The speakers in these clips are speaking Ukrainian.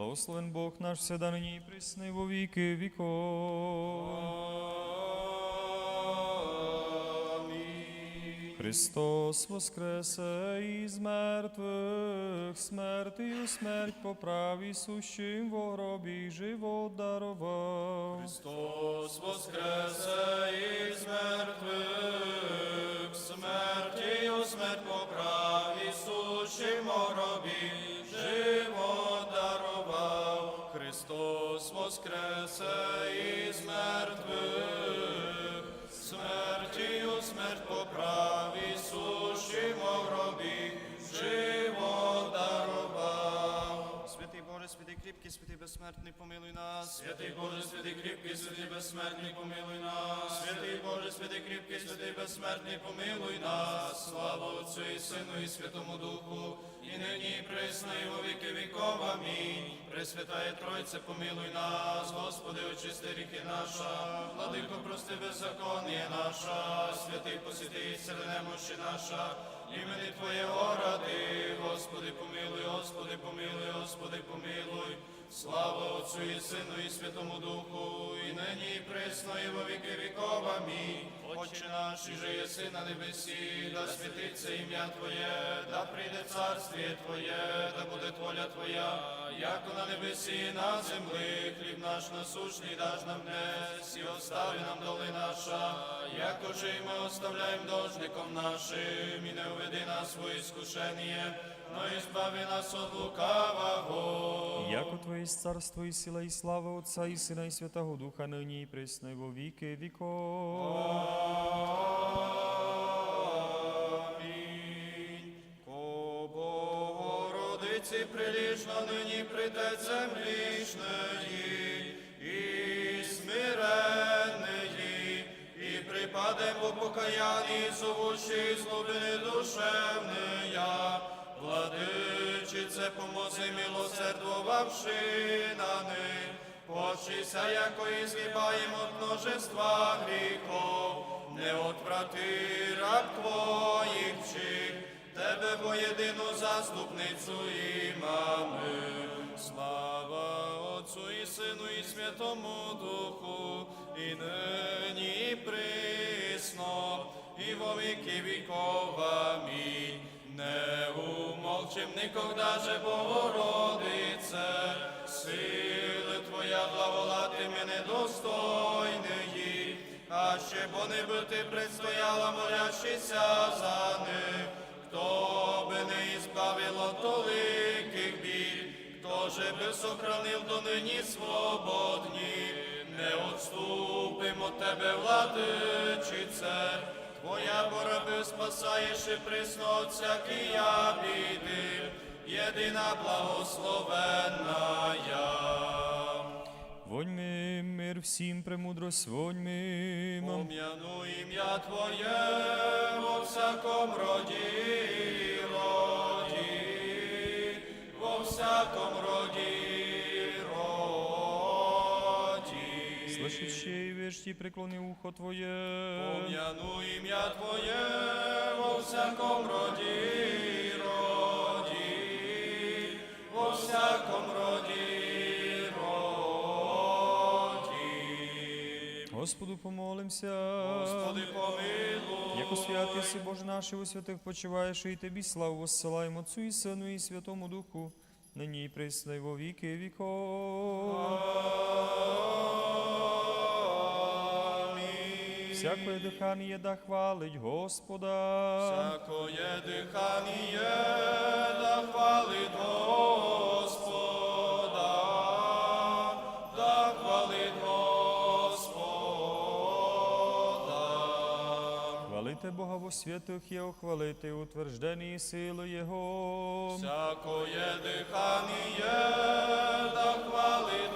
Благословен Бог наш всегда нині і присно во віки віков. Христос воскресе із мертвих, смертію смерть поправ і сущим во гробі живот дарував. Христос воскресе воскресе кріпкий, святий безсмертний, помилуй нас. Святий Боже, святий кріпкий, святий безсмертний, помилуй нас. Святий Боже, святий кріпкий, святий безсмертний, помилуй нас. Слава Отцю і Сину і Святому Духу, і нині, і присно, і во віки віков. Амінь. Пресвятає Тройце, помилуй нас, Господи, очисти ріхи наша, владико, прости беззаконніє наша, святий посіти ісцели немощі наша, імені Твоєго ради, Господи, помилуй, Господи, помилуй, Господи, помилуй. Слава Отцю і Сину і Святому Духу, і нині, і присно, і во віки віков. Амінь. Отче наш, і же єси на небесі, да святиться ім'я Твоє, да прийде царствіє Твоє, да буде воля Твоя, як на небесі, на землі, хліб наш насущний даж нам днес, і остави нам доли наша, якоже і ми оставляємо должником нашим, і не уведи нас в іскушення, но і збави нас от лукавого. Яко Твоє царство і сила, і слава Отця і Сина, і Святого Духа, нині і присно і во віки віков. Амінь. Ко Богородиці приліжно нині прийде землішнеї і смиренної, і припадем по покаянні зовущі злобини душевния. Владичице, помози милосердувавши на них, Почися, яко і згибаємо от множества гріхов, не отврати раб твоїх вчих, тебе воєдину заступницю імами. Слава Отцу і Сину і Святому Духу, і нині і присно, і во віки віков. Умолчим никогда же, Богородице, сили Твоя благолати мене достойної, а ще бо не би ти предстояла, молящися за них, хто би не ізбавило толиких біль, хто же би сохранив до нині свободні, не отступимо тебе, владичице, Твоя бороби спасаєш і присно всякія біди, єдина благословенна. Вонь ми, мир всім, премудрость вонь ми. Пом'яну ім'я Твоє во всяком роді, роді, во всяком роді, роді. Слышище и вежди, преклони ухо Твое. Пом'яну ім'я Твоє во всяком роді, роді, во всяком роді, роді. Господу помолимся. Господи, помилуй. Яко святий си Боже наш, у святих почиваєш, і Тобі славу воссилаємо Отцу і Сину і Святому Духу, нині і присно і во віки віков. Всякое дихання да хвалить Господа. Всякое дихання да хвалить Господа, да хвалить Господа. Хвалите Бога во святих Його, хвалите утверждені сили Його. Всякое дихання да хвалить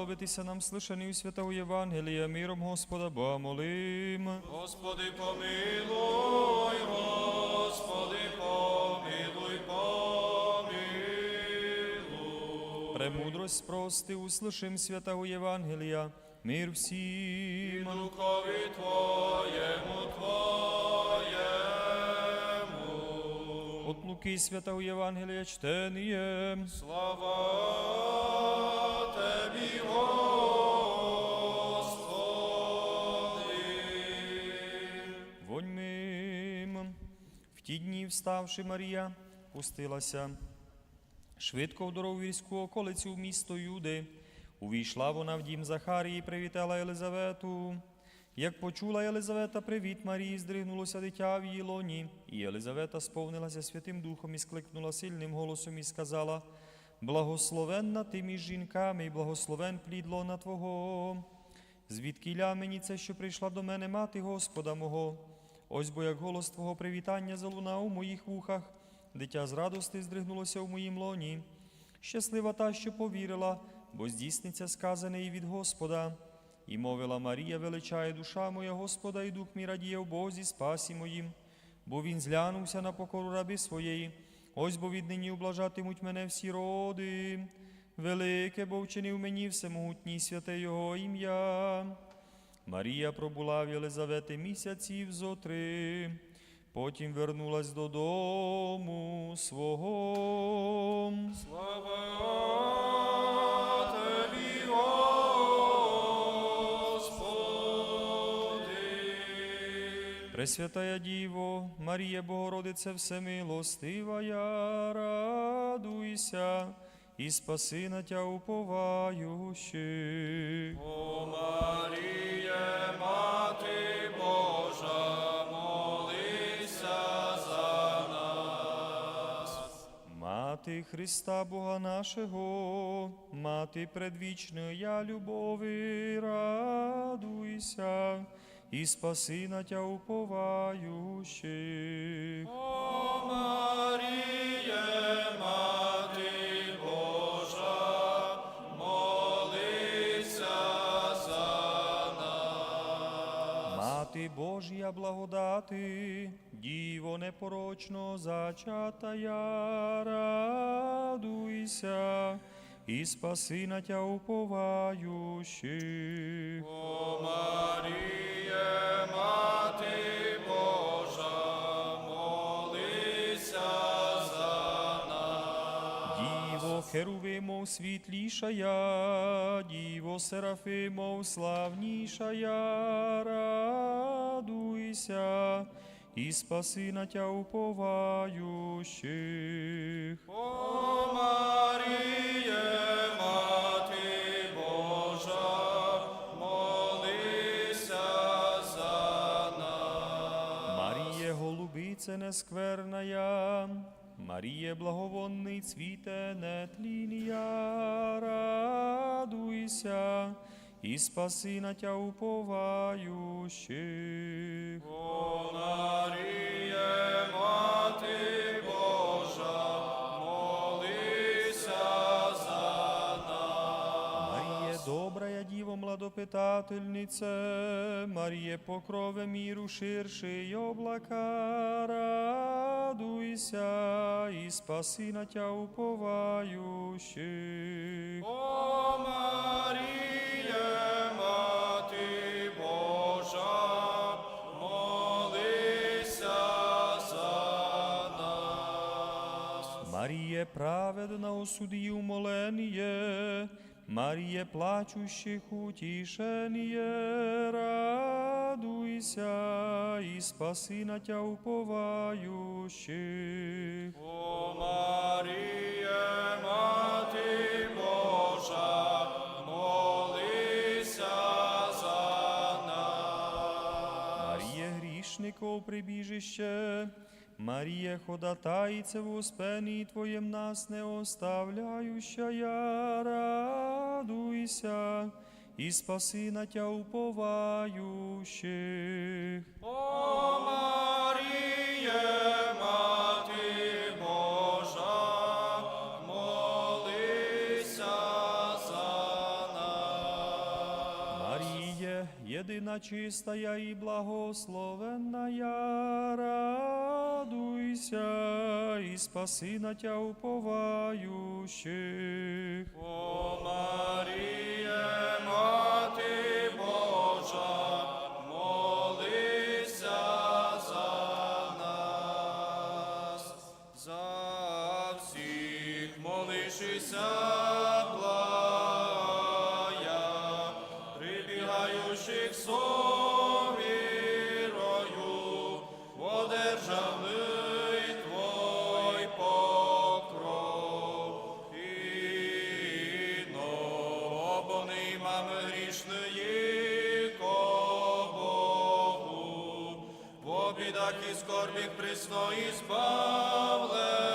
сподобитися нам слышані у святого Євангелія, миром Господа Бога молим. Господи, помилуй, Господи, помилуй, помилуй. Премудрость прости, услышим святого Євангелія, мир всім. Духові Твоєму, Твоєму. От Луки Святого Євангелія чтеніє. Слава ті дні, вставши Марія, пустилася. Швидко в дорогу вірську околицю в місто Юди. Увійшла вона в дім Захарії і привітала Єлизавету. Як почула Єлизавета привіт Марії, здригнулося дитя в її лоні, і Єлизавета сповнилася Святим Духом і скликнула сильним голосом і сказала: Благословенна ти між жінками, і благословен плід лона Твого. Звідкіля мені це, що прийшла до мене мати Господа мого? Ось бо як голос Твого привітання залунав у моїх вухах, дитя з радости здригнулося в моїм лоні. Щаслива та, що повірила, бо здійсниться сказане і від Господа. І мовила Марія, величає душа моя Господа, і дух мій радіє в Бозі, спасі моїм, бо він зглянувся на покору раби своєї. Ось бо віднині ублажатимуть мене всі роди. Велике, бо вчинив мені всемогутній святе Його ім'я. Марія пробула в Єлизавети місяців зо три, потім вернулась додому свого. Слава Тебі, Господи. Пресвятая Діво, Марія Богородице всемилостивая, радуйся і спаси на тя уповаючих. О Маріє, Мати Христа Бога нашого, мати предвічної любови, радуйся і спаси на тя уповаючих. О Маріє, Божія благодати, Діво непорочно зачатая, радуйся і спаси на тя уповаючих. О Маріє, Херувимов світлішая, Діво Серафимов славнішая, радуйся і спаси на тя уповаючих. О Маріє, Мати Божа, молися за нас. Маріє голубице нескверная, Маріє благовонний цвіте нетлінія, радуйся і спаси на тя уповаючих. О Маріє, Діво младопитательнице, Маріє покрове міру ширший облака, радуйся і спаси на тя уповаючих. О Маріє, Мати Божа, молися за нас. Маріє праведна у суді умоленіє, Маріє плачущих утішеніє, радуйся і спаси на тя уповаючих. О Маріє, Мати Божа, молися за нас. Маріє грішников прибіжище, Маріє ходатайце в успені, Твоєм нас не оставляющая, радуйся і спаси на тя уповаючих. О єдина чистая і благословенная, радуйся і спаси на тя уповаючих. О бідах і скорбіх присно ізбавлені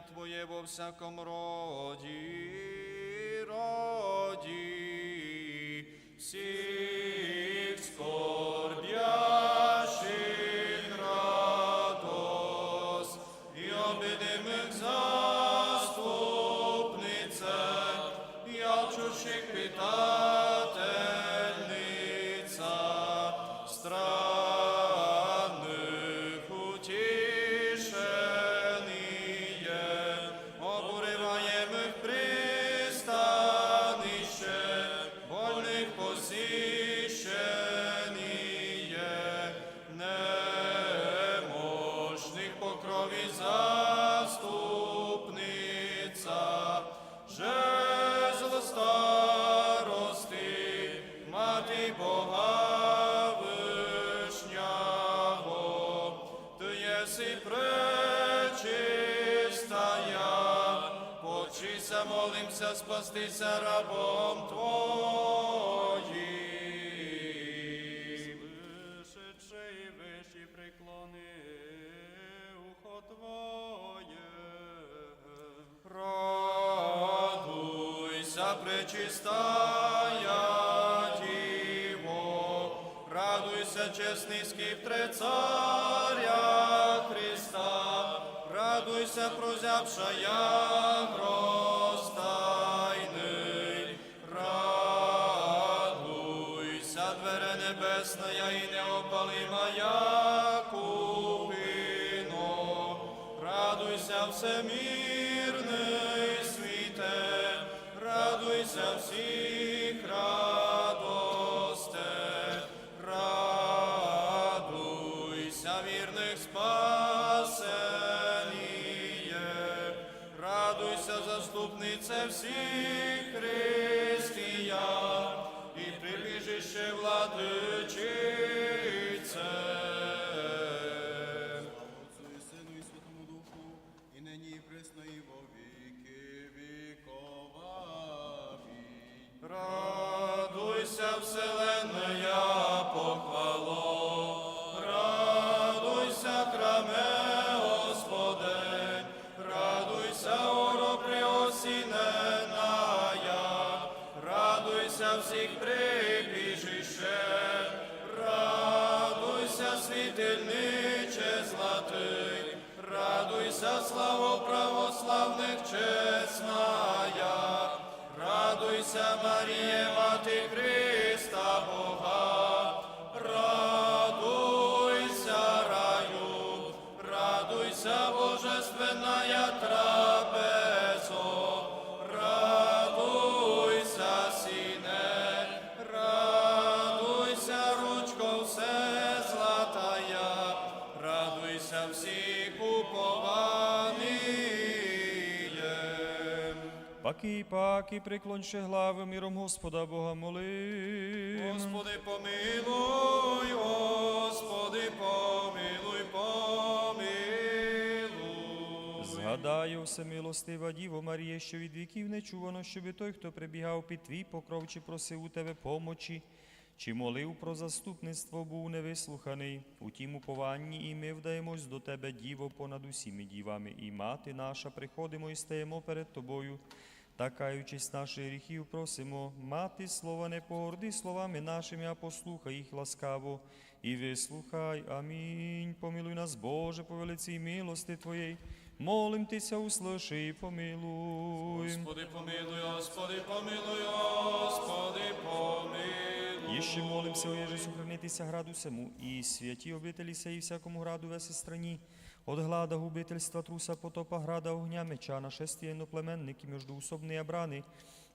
Твоє во всяком роді, роді, всіх спастися рабом Твоїм. Слышачи і виші преклони ухо Твоє. Радуйся, пречистая Діво, радуйся, чесний скіптре царя Христа, радуйся, прозявшая неопалимая купино, радуйся, всемирний світе, радуйся всіх радосте, радуйся, вірних спасеніє, радуйся, заступнице всіх радуйся, Паки, паки, приклоньше глави миром Господа Бога молим. Господи, помилуй, Господи, помилуй, помилуй. Згадаю, всемилостива Діво Марія, що від віків не чувано, щоби той, хто прибігав під твій покров, чи просив у тебе помочі, чи молив про заступництво, був невислуханий. У тім упованні і ми вдаємось до тебе, Діво, понад усіми дівами, і мати наша, приходимо і стаємо перед тобою. Та каючись наших гріхів, просимо, мати слова не погорди словами нашими, а послухай їх ласкаво і вислухай. Амінь. Помилуй нас, Боже, по велиці милости Твоєї. Молим Тися, услыши і помилуй. Господи, помилуй, Господи, помилуй, Господи, помилуй. Іще молимся, оєже сохранитися граду сему, і святі обителі сей всякому граду веси страні, от глада губительства, труса, потопа, града, огня, меча, нашестя, іноплеменники, междуусобні брани,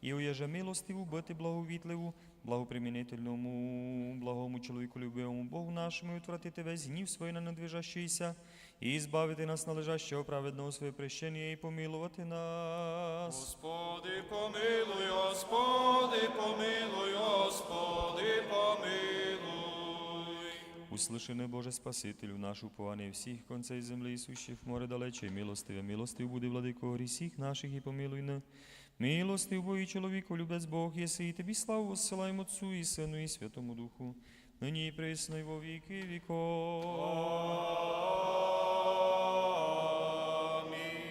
і оєже милостиву, бити благовітливу, благопримінительному, благому чоловіку любивому Богу нашому, і отвратити весь гнів свій на надвижащийся, і збавити нас належащого праведного своє прещення, і помилувати нас. Господи, помилуй, Господи, помилуй, Господи, помилуй. Услышане Боже Спасителю, наш упование всіх концей землі і сущих море далече, милостиве, милостив буде, владико, грісіх наших і помилуй на. Милостив бо і чоловіку, любець Бог, єси, і тобі славу воссилаємо Отцу і Сину і Святому Духу, нині і присно, і во віки віков. Амінь.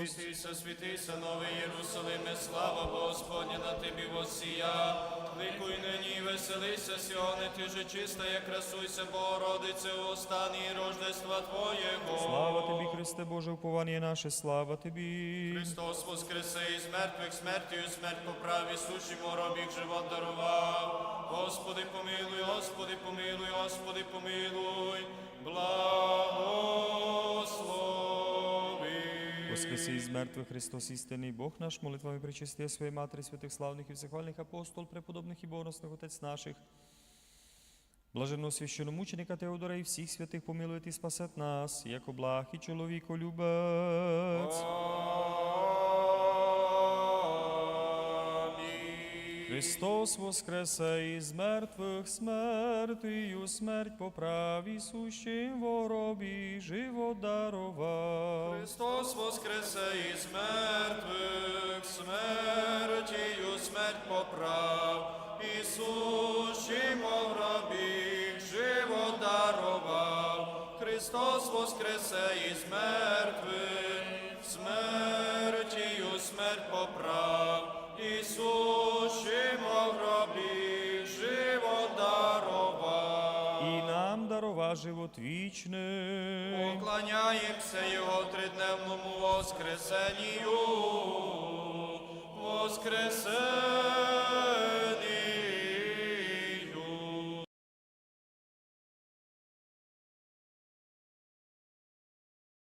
Світися, світися, новий Єрусалиме, слава Господня на тобі восія. Ликуй нині, і веселися, Сіоне, ти же чиста, як красуйся, Богородице, у останній рождества Твоєго. Слава тобі, Христе Боже, уповання наше, слава тобі. Христос воскресе із мертвих смертю, смерть поправі, сушимо робіг живот дарував. Господи, помилуй, Господи, помилуй, Господи, помилуй, благослови. Воскреси із мертвих Христос істинний Бог наш, молитвами причастия своєї Матері, святих славних і всехвальних апостол, преподобних і богоносних отець наших. Блаженного священомученика Теодора і всіх святих помилує і спасет нас, як благ і чоловіко-любець. Амінь. Христос воскресе із мертвих смертію, смерть поправі, сущим воробі, живот дарував. Христос воскресе із мертвих, смертію смерть поправ, Ісущим у гробі живо дарував. Христос воскресе із мертвих, смертію живот вічний. Поклоняємося Його тридневному воскресенню. Воскресенье